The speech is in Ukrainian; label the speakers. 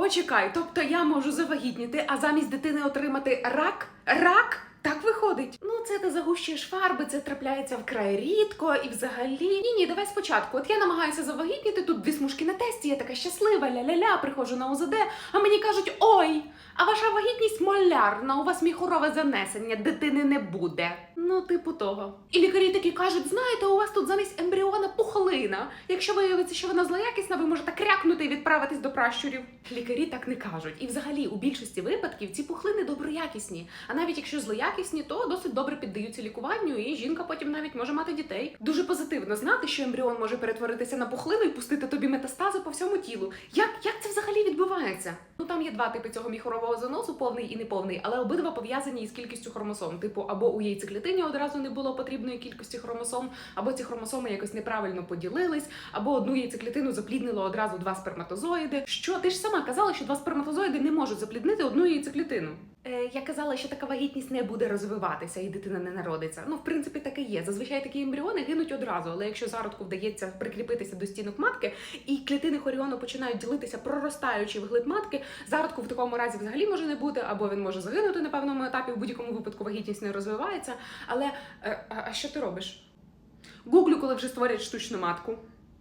Speaker 1: Почекай, тобто я можу завагітніти, а замість дитини отримати рак? Рак? Так виходить. Ну, це ти загущуєш фарби, це трапляється вкрай рідко і взагалі. Ні, ні, давай спочатку. От я намагаюся завагітніти, тут дві смужки на тесті, я така щаслива, ля-ля-ля, приходжу на УЗД, а мені кажуть: ой, а ваша вагітність молярна, у вас міхурове занесення, дитини не буде. Ну, типу того. І лікарі такі кажуть: знаєте, у вас тут замість ембріона пухлина. Якщо виявиться, що вона злоякісна, ви можете крякнути і відправитись до пращурів. Лікарі так не кажуть. І взагалі, у більшості випадків ці пухлини доброякісні. А навіть якщо злоякісні, то досить добре піддаються лікуванню, і жінка потім навіть може мати дітей. Дуже позитивно знати, що ембріон може перетворитися на пухлину і пустити тобі метастази по всьому тілу. Як, як це взагалі відбувається? Ну там є два типи цього міхорового заносу, повний і неповний, але обидва пов'язані із кількістю хромосом. Типу, або у яйцеклітині одразу не було потрібної кількості хромосом, або ці хромосоми якось неправильно поділились, або одну яйцеклітину запліднило одразу два сперматозоїди. Що ти ж сама казала, що два сперматозоїди не можуть запліднити одну яйцеклітину? Е, я казала, що така вагітність не буде розвиватися і дитина не народиться. Ну, в принципі, так і є. Зазвичай такі ембріони гинуть одразу, але якщо зародку вдається прикріпитися до стінок матки, і клітини хоріону починають ділитися, проростаючи вглиб матки, зародку в такому разі взагалі може не бути, або він може загинути на певному етапі. В будь-якому випадку вагітність не розвивається. Але е, а що ти робиш? Гуглю, коли вже створять штучну матку.